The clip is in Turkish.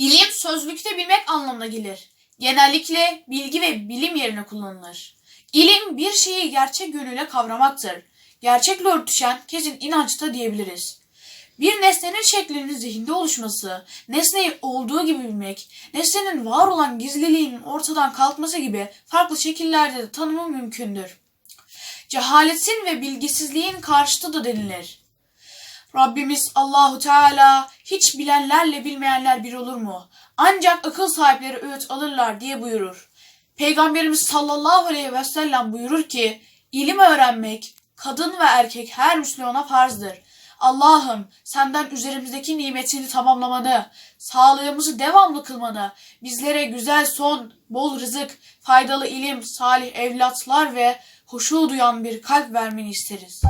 İlim sözlükte bilmek anlamına gelir. Genellikle bilgi ve bilim yerine kullanılır. İlim bir şeyi gerçek yönüyle kavramaktır. Gerçekle örtüşen kesin inançta diyebiliriz. Bir nesnenin şeklinin zihinde oluşması, nesneyi olduğu gibi bilmek, nesnenin var olan gizliliğinin ortadan kalkması gibi farklı şekillerde de tanımı mümkündür. Cehaletin ve bilgisizliğin karşıtı da denilir. Rabbimiz Allahu Teala hiç bilenlerle bilmeyenler bir olur mu? Ancak akıl sahipleri öğüt alırlar diye buyurur. Peygamberimiz sallallahu aleyhi ve sellem buyurur ki, ilim öğrenmek kadın ve erkek her Müslümana farzdır. Allah'ım senden üzerimizdeki nimetini tamamlamanı, sağlığımızı devamlı kılmanı, bizlere güzel son, bol rızık, faydalı ilim, salih evlatlar ve huşu duyan bir kalp vermeni isteriz.